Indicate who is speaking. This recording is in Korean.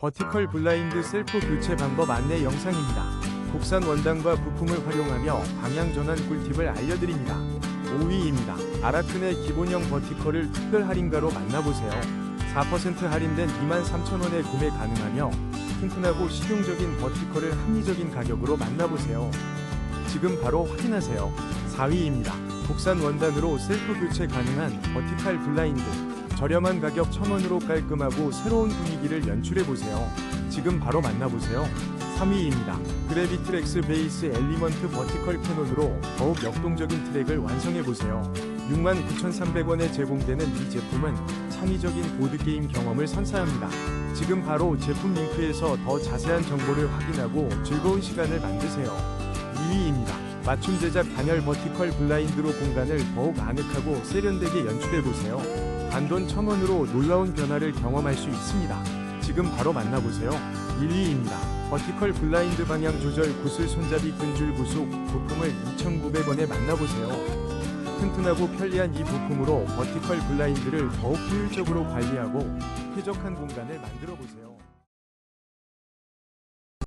Speaker 1: 버티컬 블라인드 셀프 교체 방법 안내 영상입니다. 국산 원단과 부품을 활용하며 방향 전환 꿀팁을 알려드립니다. 5위입니다. 아라큰의 기본형 버티컬을 특별 할인가로 만나보세요. 4% 할인된 23,000원에 구매 가능하며 튼튼하고 실용적인 버티컬을 합리적인 가격으로 만나보세요. 지금 바로 확인하세요. 4위입니다. 국산 원단으로 셀프 교체 가능한 버티칼 블라인드. 저렴한 가격 1000원으로 깔끔하고 새로운 분위기를 연출해보세요. 지금 바로 만나보세요. 3위입니다. 그래비트렉스 베이스 엘리먼트 버티컬 캐논으로 더욱 역동적인 트랙을 완성해보세요. 69,300원에 제공되는 이 제품은 창의적인 보드게임 경험을 선사합니다. 지금 바로 제품 링크에서 더 자세한 정보를 확인하고 즐거운 시간을 만드세요. 2위입니다. 맞춤 제작 단열 버티컬 블라인드로 공간을 더욱 아늑하고 세련되게 연출해보세요. 단돈 1000원으로 놀라운 변화를 경험할 수 있습니다. 지금 바로 만나보세요. 1위입니다. 버티컬 블라인드 방향 조절 구슬 손잡이 끈줄 구속 부품을 2,900원에 만나보세요. 튼튼하고 편리한 이 부품으로 버티컬 블라인드를 더욱 효율적으로 관리하고 쾌적한 공간을 만들어 보세요.